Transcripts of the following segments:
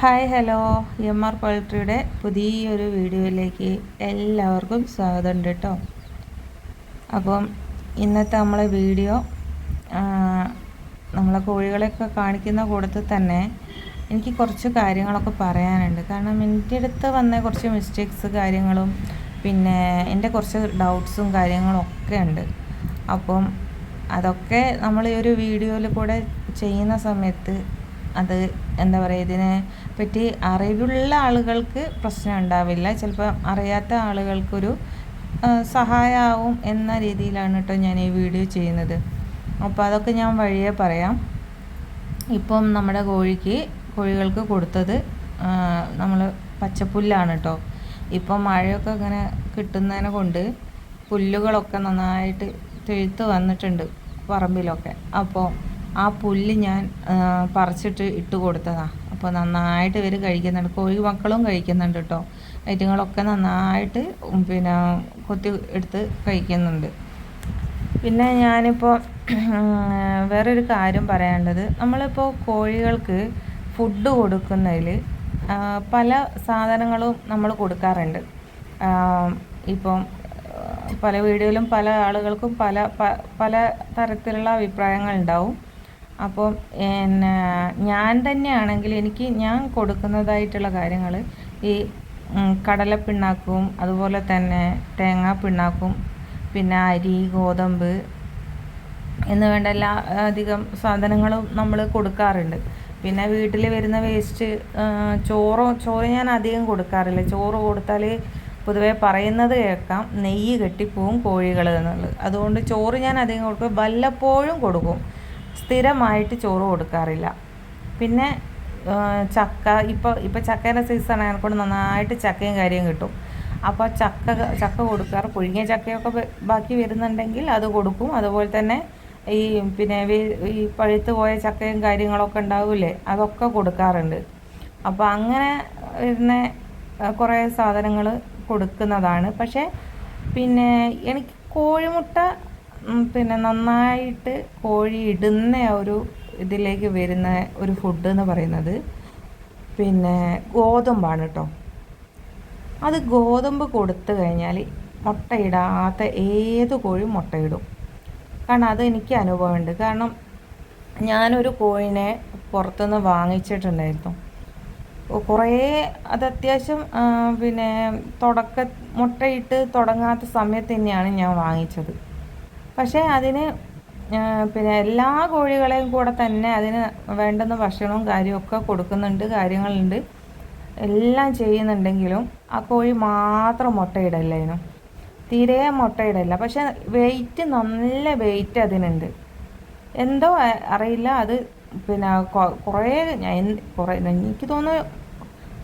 Hi hello. M R പോൾട്രിയുടെ പുതിയൊരു വീഡിയോയിലേക്ക് എല്ലാവർക്കും സ്വാഗതമുണ്ട് കേട്ടോ അപ്പം ഇന്നത്തെ നമ്മളെ വീഡിയോ നമ്മളെ കോഴികളെയൊക്കെ കാണിക്കുന്ന കൂടത്തിൽ തന്നെ എനിക്ക് കുറച്ച് കാര്യങ്ങളൊക്കെ പറയാനുണ്ട്. കാരണം എന്റെ അടുത്ത് വന്ന കുറച്ച് മിസ്റ്റേക്സ് കാര്യങ്ങളും പിന്നെ എന്റെ കുറച്ച് ഡൗട്ട്സും കാര്യങ്ങളും ഒക്കെ ഉണ്ട്. അപ്പം അതൊക്കെ നമ്മൾ ഈ ഒരു വീഡിയോയിൽ കൂടെ ചെയ്യുന്ന സമയത്ത് അത് എന്താ പറയുക ഇതിനെ പറ്റി അറിവുള്ള ആളുകൾക്ക് പ്രശ്നം ഉണ്ടാവില്ല. ചിലപ്പോൾ അറിയാത്ത ആളുകൾക്കൊരു സഹായമാവും എന്ന രീതിയിലാണ് കേട്ടോ ഞാൻ ഈ വീഡിയോ ചെയ്യുന്നത്. അപ്പോൾ അതൊക്കെ ഞാൻ വഴിയെ പറയാം. ഇപ്പം നമ്മുടെ കോഴിക്ക് കോഴികൾക്ക് കൊടുത്തത് നമ്മൾ പച്ചപ്പുല്ലാണ് കേട്ടോ ഇപ്പം മഴയൊക്കെ ഇങ്ങനെ കിട്ടുന്നതിനെ കൊണ്ട് പുല്ലുകളൊക്കെ നന്നായിട്ട് തെഴുത്ത് വന്നിട്ടുണ്ട് പറമ്പിലൊക്കെ. അപ്പോൾ ആ പുല്ല് ഞാൻ പറിച്ചിട്ട് ഇട്ട് കൊടുത്തതാണ് അപ്പോൾ നന്നായിട്ട് ഇവർ കഴിക്കുന്നുണ്ട്. കോഴി മക്കളും കഴിക്കുന്നുണ്ട് കേട്ടോ ഐറ്റങ്ങളൊക്കെ നന്നായിട്ട് പിന്നെ കൊത്തി എടുത്ത് കഴിക്കുന്നുണ്ട്. പിന്നെ ഞാനിപ്പോൾ വേറൊരു കാര്യം പറയാനുള്ളത്. നമ്മളിപ്പോൾ കോഴികൾക്ക് ഫുഡ് കൊടുക്കുന്നതിൽ പല സാധനങ്ങളും നമ്മൾ കൊടുക്കാറുണ്ട്. ഇപ്പം പല വീഡിയോയിലും പല ആളുകൾക്കും പല പല തരത്തിലുള്ള അഭിപ്രായങ്ങൾ ഉണ്ടാവും. അപ്പം എന്നാ ഞാൻ തന്നെയാണെങ്കിൽ എനിക്ക് ഞാൻ കൊടുക്കുന്നതായിട്ടുള്ള കാര്യങ്ങൾ ഈ കടലപ്പിണ്ണാക്കും അതുപോലെ തന്നെ തേങ്ങാ പിണ്ണാക്കും പിന്നെ അരി ഗോതമ്പ് എന്ന് വേണ്ട എല്ലാ അധികം സാധനങ്ങളും നമ്മൾ കൊടുക്കാറുണ്ട്. പിന്നെ വീട്ടിൽ വരുന്ന വേസ്റ്റ് ചോറോ ചോറ് ഞാൻ അധികം കൊടുക്കാറില്ല. ചോറ് കൊടുത്താൽ പൊതുവേ പറയുന്നത് കേൾക്കാം നെയ്യ് കെട്ടിപ്പോവും കോഴികൾ എന്നുള്ളത്. അതുകൊണ്ട് ചോറ് ഞാൻ അധികം കൊടുക്കും വല്ലപ്പോഴും കൊടുക്കും. സ്ഥിരമായിട്ട് ചോറ് കൊടുക്കാറില്ല. പിന്നെ ചക്ക ഇപ്പോൾ ഇപ്പോൾ ചക്കേന്റെ സീസൺ ആയതുകൊണ്ട് നന്നായിട്ട് ചക്കയും കാര്യം കിട്ടും. അപ്പോൾ ചക്ക ചക്ക കൊടുക്കാറ്. പുഴുങ്ങിയ ചക്കയൊക്കെ ബാക്കി വരുന്നുണ്ടെങ്കിൽ അത് കൊടുക്കും. അതുപോലെ തന്നെ ഈ പിന്നെ ഈ പഴുത്ത് പോയ ചക്കയും കാര്യങ്ങളൊക്കെ ഉണ്ടാവില്ലേ അതൊക്കെ കൊടുക്കാറുണ്ട്. അപ്പോൾ അങ്ങനെ വരുന്ന കുറേ സാധനങ്ങൾ കൊടുക്കുന്നതാണ്. പക്ഷേ പിന്നെ എനിക്ക് കോഴിമുട്ട പിന്നെ നന്നായിട്ട് കോഴി ഇടുന്ന ഒരു ഇതിലേക്ക് വരുന്ന ഒരു ഫുഡ് എന്ന് പറയുന്നത് പിന്നെ ഗോതമ്പാണ് കേട്ടോ അത് ഗോതമ്പ് കൊടുത്തു കഴിഞ്ഞാൽ മുട്ടയിടാത്ത ഏത് കോഴി മുട്ടയിടും കാരണം അത് എനിക്ക് അനുഭവമുണ്ട്. കാരണം ഞാനൊരു കോഴിനെ പുറത്തുനിന്ന് വാങ്ങിച്ചിട്ടുണ്ടായിരുന്നു. കുറേ അത് അത്യാവശ്യം പിന്നെ തുടക്ക മുട്ടയിട്ട് തുടങ്ങാത്ത സമയത്ത് തന്നെയാണ് ഞാൻ വാങ്ങിച്ചത്. പക്ഷേ അതിന് പിന്നെ എല്ലാ കോഴികളെയും കൂടെ തന്നെ അതിന് വേണ്ടുന്ന ഭക്ഷണവും കാര്യമൊക്കെ കൊടുക്കുന്നുണ്ട് കാര്യങ്ങളുണ്ട്. എല്ലാം ചെയ്യുന്നുണ്ടെങ്കിലും ആ കോഴി മാത്രം മുട്ടയിടല്ലേനു തീരെ മുട്ടയിടല്ല. പക്ഷെ വെയിറ്റ് നല്ല വെയിറ്റ് അതിനുണ്ട്. എന്തോ അറിയില്ല. അത് പിന്നെ കുറേ ഞാൻ കുറേ എനിക്ക് തോന്നുന്നു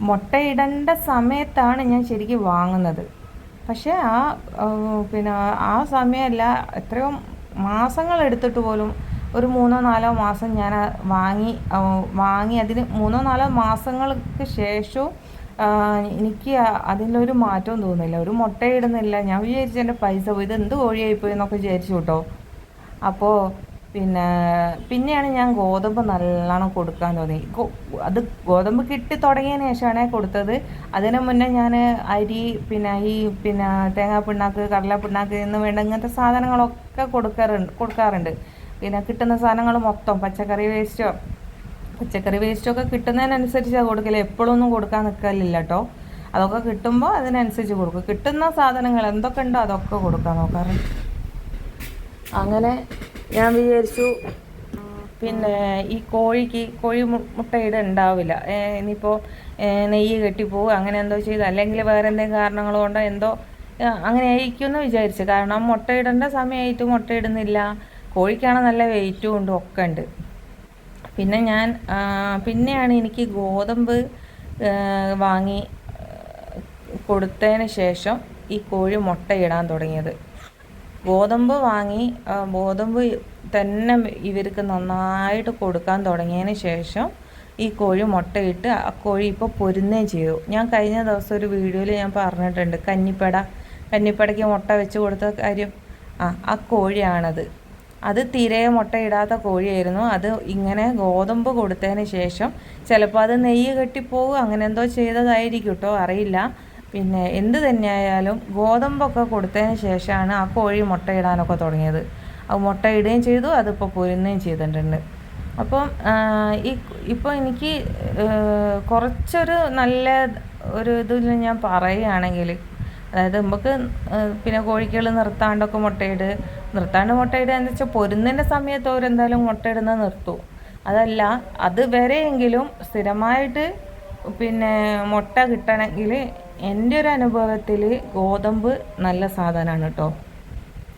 മുട്ടയിടേണ്ട സമയത്താണ് ഞാൻ ശരിക്കും വാങ്ങുന്നത്. പക്ഷേ ആ പിന്നെ ആ സമയമല്ല എത്രയോ മാസങ്ങൾ എടുത്തിട്ട് പോലും ഒരു മൂന്നോ നാലോ മാസം ഞാൻ വാങ്ങി വാങ്ങി അതിന് മൂന്നോ നാലോ മാസങ്ങൾക്ക് ശേഷവും എനിക്ക് അതിലൊരു മാറ്റവും തോന്നുന്നില്ല. ഒരു മുട്ടയിടുന്നില്ല. ഞാൻ വിചാരിച്ചു എന്റെ പൈസ പോയി. ഇത് എന്ത് കോഴിയായിപ്പോയി എന്നൊക്കെ വിചാരിച്ചു കേട്ടോ. അപ്പോൾ പിന്നെ പിന്നെയാണ് ഞാൻ ഗോതമ്പ് നല്ലോണം കൊടുക്കാൻ തോന്നി അത് ഗോതമ്പ് കിട്ടി തുടങ്ങിയതിന് ശേഷമാണ് കൊടുത്തത്. അതിന് മുന്നേ ഞാൻ അരി പിന്നെ ഈ പിന്നെ തേങ്ങാ പിണ്ണാക്ക് കടല പിണ്ണാക്ക് എന്ന് വേണ്ട ഇങ്ങനത്തെ സാധനങ്ങളൊക്കെ കൊടുക്കാറുണ്ട് കൊടുക്കാറുണ്ട്. പിന്നെ കിട്ടുന്ന സാധനങ്ങൾ മൊത്തം പച്ചക്കറി വേസ്റ്റോ പച്ചക്കറി വേസ്റ്റൊക്കെ കിട്ടുന്നതിനനുസരിച്ചാണ് കൊടുക്കില്ല എപ്പോഴൊന്നും കൊടുക്കാൻ നിൽക്കലില്ല കേട്ടോ അതൊക്കെ കിട്ടുമ്പോൾ അതിനനുസരിച്ച് കൊടുക്കും. കിട്ടുന്ന സാധനങ്ങൾ എന്തൊക്കെ ഉണ്ടോ അതൊക്കെ കൊടുക്കാൻ നോക്കാറുണ്ട് അങ്ങനെ ഞാൻ വിചാരിച്ചു പിന്നെ ഈ കോഴിക്ക് കോഴി മുട്ടയിട ഉണ്ടാവില്ല. ഇനിയിപ്പോൾ നെയ്യ് കെട്ടിപ്പോവും അങ്ങനെ എന്തോ ചെയ്തു അല്ലെങ്കിൽ വേറെ എന്തെങ്കിലും കാരണങ്ങൾ കൊണ്ടോ എന്തോ അങ്ങനെ ആയിരിക്കുമെന്ന് വിചാരിച്ചു. കാരണം മുട്ടയിടേണ്ട സമയമായിട്ട് മുട്ടയിടുന്നില്ല. കോഴിക്കാണ് നല്ല വെയിറ്റും ഉണ്ട് ഒക്കെ ഉണ്ട്. പിന്നെ ഞാൻ പിന്നെയാണ് എനിക്ക് ഗോതമ്പ് വാങ്ങി കൊടുത്തതിന് ശേഷം ഈ കോഴി മുട്ടയിടാൻ തുടങ്ങിയത്. ഗോതമ്പ് വാങ്ങി ഗോതമ്പ് തന്നെ ഇവർക്ക് നന്നായിട്ട് കൊടുക്കാൻ തുടങ്ങിയതിന് ശേഷം ഈ കോഴി മുട്ടയിട്ട് ആ കോഴി ഇപ്പോൾ പൊരുന്നേ ചെയ്തു. ഞാൻ കഴിഞ്ഞ ദിവസം ഒരു വീഡിയോയിൽ ഞാൻ പറഞ്ഞിട്ടുണ്ട് കന്നിപ്പട കന്നിപ്പടയ്ക്ക് മുട്ട വെച്ച് കൊടുത്ത കാര്യം. ആ ആ കോഴിയാണത്. അത് തീരെ മുട്ടയിടാത്ത കോഴിയായിരുന്നു. അത് ഇങ്ങനെ ഗോതമ്പ് കൊടുത്തതിന് ശേഷം ചിലപ്പോൾ അത് നെയ്യ് കെട്ടിപ്പോവും അങ്ങനെ എന്തോ ചെയ്തതായിരിക്കും കേട്ടോ അറിയില്ല. പിന്നെ എന്ത് തന്നെയായാലും ഗോതമ്പൊക്കെ കൊടുത്തതിന് ശേഷമാണ് ആ കോഴി മുട്ടയിടാനൊക്കെ തുടങ്ങിയത്. അത് മുട്ടയിടുകയും ചെയ്തു അതിപ്പോൾ പൊരുന്നുകയും ചെയ്തിട്ടുണ്ട്. അപ്പം ഈ ഇപ്പോൾ എനിക്ക് കുറച്ചൊരു നല്ല ഒരു ഇതിൽ ഞാൻ പറയുകയാണെങ്കിൽ അതായത് നമുക്ക് പിന്നെ കോഴികൾ നിർത്താണ്ടൊക്കെ മുട്ടയിട് നിർത്താണ്ട് മുട്ടയിടുക എന്ന് വെച്ചാൽ പൊരുന്നതിന്റെ സമയത്ത് അവരെന്തായാലും മുട്ടയിടുന്നത് നിർത്തും. അതല്ല അത് വരെയെങ്കിലും സ്ഥിരമായിട്ട് പിന്നെ മുട്ട കിട്ടണമെങ്കിൽ എന്റെ ഒരു അനുഭവത്തിൽ ഗോതമ്പ് നല്ല സാധനമാണ് കേട്ടോ.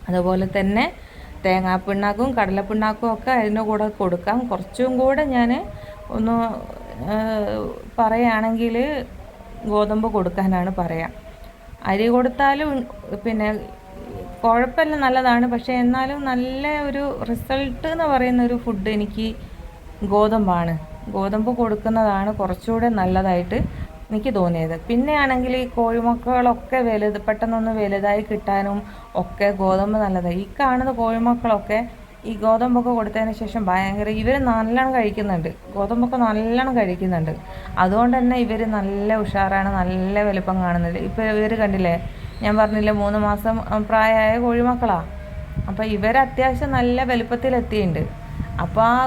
അതുപോലെ തന്നെ തേങ്ങാപ്പിണ്ണാക്കും കടലപ്പിണ്ണാക്കും ഒക്കെ അതിന്റെ കൂടെ കൊടുക്കാം. കുറച്ചും കൂടെ ഞാൻ ഒന്ന് പറയുകയാണെങ്കിൽ ഗോതമ്പ് കൊടുക്കാനാണ് പറയാം. അരി കൊടുത്താലും പിന്നെ കുഴപ്പമില്ല നല്ലതാണ്. പക്ഷേ എന്നാലും നല്ല ഒരു റിസൾട്ട് എന്ന് പറയുന്ന ഒരു ഫുഡ് എനിക്ക് ഗോതമ്പാണ്. ഗോതമ്പ് കൊടുക്കുന്നതാണ് കുറച്ചുകൂടെ നല്ലതായിട്ട് എനിക്ക് തോന്നിയത്. പിന്നെയാണെങ്കിൽ ഈ കോഴിമക്കളൊക്കെ വലുത് പെട്ടെന്നൊന്ന് വലുതായി കിട്ടാനും ഒക്കെ ഗോതമ്പ് നല്ലതാണ് ഈ കാണുന്ന കോഴിമക്കളൊക്കെ ഈ ഗോതമ്പൊക്കെ കൊടുത്തതിന് ശേഷം ഭയങ്കര ഇവർ നല്ലോണം കഴിക്കുന്നുണ്ട്. ഗോതമ്പൊക്കെ നല്ലോണം കഴിക്കുന്നുണ്ട്. അതുകൊണ്ട് തന്നെ ഇവർ നല്ല ഉഷാറാണ് നല്ല വലുപ്പം കാണുന്നുണ്ട്. ഇപ്പോൾ ഇവർ കണ്ടില്ലേ? ഞാൻ പറഞ്ഞില്ലേ മൂന്ന് മാസം പ്രായമായ കോഴിമക്കളാണ് അപ്പോൾ ഇവർ അത്യാവശ്യം നല്ല വലുപ്പത്തിലെത്തിയിട്ടുണ്ട്. അപ്പോൾ ആ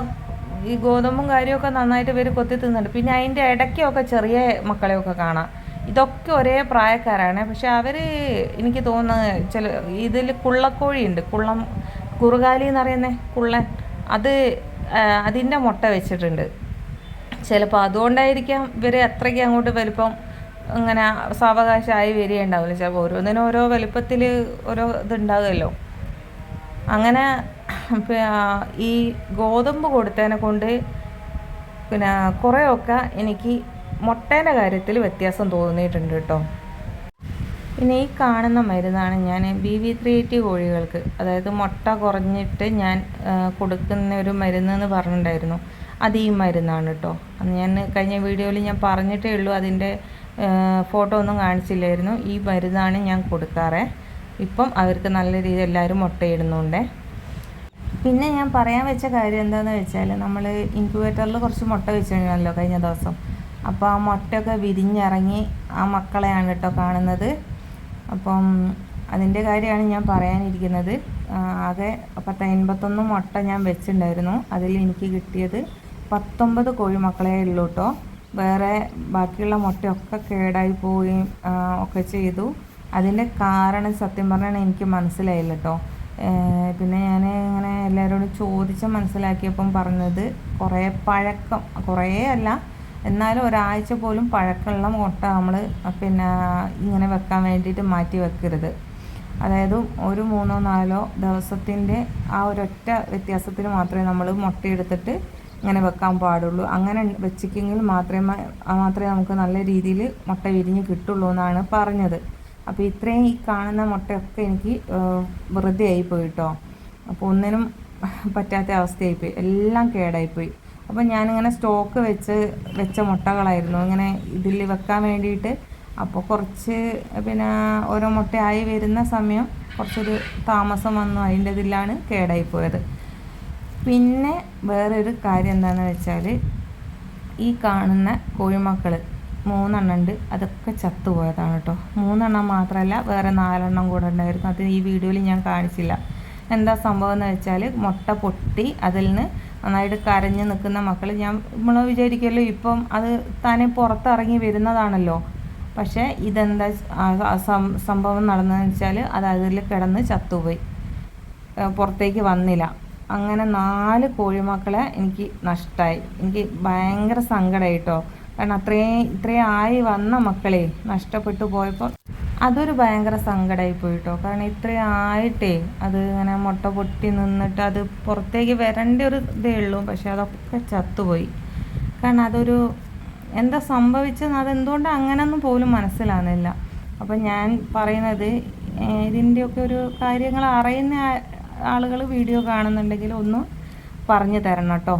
ഈ ഗോതമ്പും കാര്യമൊക്കെ നന്നായിട്ട് പേര് കൊത്തി തിന്നുന്നുണ്ട്. പിന്നെ അതിന്റെ ഇടയ്ക്കൊക്കെ ചെറിയ മക്കളെയൊക്കെ കാണാം. ഇതൊക്കെ ഒരേ പ്രായക്കാരാണ്. പക്ഷെ അവർ എനിക്ക് തോന്നുന്നത് ചില ഇതിൽ കുള്ളക്കോഴിയുണ്ട് കുള്ളം കുറുകാലി എന്ന് പറയുന്നത് കുള്ളൻ. അത് അതിന്റെ മുട്ട വെച്ചിട്ടുണ്ട്. ചിലപ്പോൾ അതുകൊണ്ടായിരിക്കാം ഇവർ അത്രയ്ക്ക് അങ്ങോട്ട് വലിപ്പം ഇങ്ങനെ സാവകാശമായി വരികയുണ്ടാവില്ല. ചിലപ്പോൾ ഓരോന്നിനും ഓരോ വലിപ്പത്തിൽ ഓരോ ഇതുണ്ടാകുമല്ലോ അങ്ങനെ ഈ ഗോതമ്പ് കൊടുത്തതിനെ കൊണ്ട് പിന്നെ കുറേയൊക്കെ എനിക്ക് മുട്ടേന്റെ കാര്യത്തിൽ വ്യത്യാസം തോന്നിയിട്ടുണ്ട് കേട്ടോ. പിന്നെ ഈ കാണുന്ന മരുന്നാണ് ഞാൻ ബി വി ത്രീ എയ്റ്റി കോഴികൾക്ക് അതായത് മുട്ട കുറഞ്ഞിട്ട് ഞാൻ കൊടുക്കുന്ന ഒരു മരുന്ന് എന്ന് പറഞ്ഞിട്ടുണ്ടായിരുന്നു. അത് ഈ മരുന്നാണ് കേട്ടോ. അന്ന് ഞാൻ കഴിഞ്ഞ വീഡിയോയിൽ ഞാൻ പറഞ്ഞിട്ടേ ഉള്ളൂ അതിന്റെ ഫോട്ടോ ഒന്നും കാണിച്ചില്ലായിരുന്നു. ഈ മരുന്നാണ് ഞാൻ കൊടുക്കാറ്. ഇപ്പം അവർക്ക് നല്ല രീതിയിൽ എല്ലാവരും മുട്ടയിടുന്നുണ്ട്. പിന്നെ ഞാൻ പറയാൻ വെച്ച കാര്യം എന്താണെന്ന് വെച്ചാൽ നമ്മൾ ഇൻക്യുബേറ്ററിൽ കുറച്ച് മുട്ട വെച്ചിട്ടുണ്ടല്ലോ കഴിഞ്ഞ ദിവസം. അപ്പോൾ ആ മുട്ടയൊക്കെ വിരിഞ്ഞിറങ്ങി ആ മക്കളെയാണ് കേട്ടോ കാണുന്നത്. അപ്പം അതിന്റെ കാര്യമാണ് ഞാൻ പറയാനിരിക്കുന്നത്. ആകെ പത്ത് എൺപത്തൊന്ന് മുട്ട ഞാൻ വെച്ചിട്ടുണ്ടായിരുന്നു അതിൽ എനിക്ക് കിട്ടിയത് പത്തൊമ്പത് കോഴിമക്കളെ ഉള്ളൂ കേട്ടോ വേറെ ബാക്കിയുള്ള മുട്ടയൊക്കെ കേടായി പോവുകയും ഒക്കെ ചെയ്തു. അതിന്റെ കാരണം സത്യം പറഞ്ഞാൽ എനിക്ക് മനസ്സിലായില്ല കേട്ടോ പിന്നെ ഞാൻ ഇങ്ങനെ എല്ലാവരോടും ചോദിച്ച് മനസ്സിലാക്കിയപ്പം പറഞ്ഞത് കുറേ പഴക്കം കുറേ അല്ല എന്നാലും ഒരാഴ്ച പോലും പഴക്കമുള്ള മുട്ട നമ്മൾ പിന്നെ ഇങ്ങനെ വെക്കാൻ വേണ്ടിയിട്ട് മാറ്റി വെക്കരുത്. അതായത് ഒരു മൂന്നോ നാലോ ദിവസത്തിന്റെ ആ ഒരൊറ്റ വ്യത്യാസത്തിൽ മാത്രമേ നമ്മൾ മുട്ടയെടുത്തിട്ട് ഇങ്ങനെ വെക്കാൻ പാടുള്ളൂ. അങ്ങനെ വെച്ചിട്ടെങ്കിൽ മാത്രമേ മാത്രമേ നമുക്ക് നല്ല രീതിയിൽ മുട്ട വിരിഞ്ഞ് കിട്ടുള്ളൂ എന്നാണ് പറഞ്ഞത്. അപ്പോൾ ഇത്രയും ഈ കാണുന്ന മുട്ടയൊക്കെ എനിക്ക് വെറുതെ ആയിപ്പോയി കേട്ടോ അപ്പോൾ ഒന്നിനും പറ്റാത്ത അവസ്ഥയായിപ്പോയി. എല്ലാം കേടായിപ്പോയി. അപ്പോൾ ഞാനിങ്ങനെ സ്റ്റോക്ക് വെച്ച് വെച്ച മുട്ടകളായിരുന്നു. ഇങ്ങനെ ഇതിൽ വെക്കാൻ വേണ്ടിയിട്ട് അപ്പോൾ കുറച്ച് പിന്നെ ഓരോ മുട്ടയായി വരുന്ന സമയം കുറച്ചൊരു താമസം വന്നു. അതിന്റെ ഇതിലാണ് കേടായിപ്പോയത്. പിന്നെ വേറൊരു കാര്യം എന്താണെന്ന് വെച്ചാൽ ഈ കാണുന്ന കോഴിമക്കൾ മൂന്നെണ്ണം ഉണ്ട് അതൊക്കെ ചത്തുപോയതാണ് കേട്ടോ മൂന്നെണ്ണം മാത്രമല്ല വേറെ നാലെണ്ണം കൂടെ ഉണ്ടായിരുന്നു. അത് ഈ വീഡിയോയിൽ ഞാൻ കാണിച്ചില്ല. എന്താ സംഭവം എന്ന് വെച്ചാൽ മുട്ട പൊട്ടി അതിൽ നിന്ന് നന്നായിട്ട് കരഞ്ഞ് നിൽക്കുന്ന മക്കൾ ഞാൻ നമ്മൾ വിചാരിക്കുമല്ലോ ഇപ്പം അത് തന്നെ പുറത്തിറങ്ങി വരുന്നതാണല്ലോ. പക്ഷേ ഇതെന്താ സംഭവം നടന്നതെന്ന് വെച്ചാൽ അത് അതിൽ കിടന്ന് ചത്തുപോയി. പുറത്തേക്ക് വന്നില്ല. അങ്ങനെ നാല് കോഴിമക്കളെ എനിക്ക് നഷ്ടമായി എനിക്ക് ഭയങ്കര സങ്കടമായിട്ടോ കാരണം അത്രയും ഇത്രയും ആയി വന്ന മക്കളെ നഷ്ടപ്പെട്ടു പോയപ്പോൾ അതൊരു ഭയങ്കര സങ്കടമായി പോയിട്ടോ. കാരണം ഇത്രയും ആയിട്ടേ അത് ഇങ്ങനെ മുട്ട പൊട്ടി നിന്നിട്ട് അത് പുറത്തേക്ക് വരേണ്ട ഒരു ഇതേ ഉള്ളൂ. പക്ഷെ അതൊക്കെ ചത്തുപോയി. കാരണം അതൊരു എന്താ സംഭവിച്ചത് അതെന്തുകൊണ്ട് അങ്ങനെയൊന്നും പോലും മനസ്സിലാകുന്നില്ല. അപ്പം ഞാൻ പറയുന്നത് ഇതിന്റെയൊക്കെ ഒരു കാര്യങ്ങൾ അറിയുന്ന ആളുകൾ വീഡിയോ കാണുന്നുണ്ടെങ്കിൽ ഒന്ന് പറഞ്ഞു തരണം കേട്ടോ.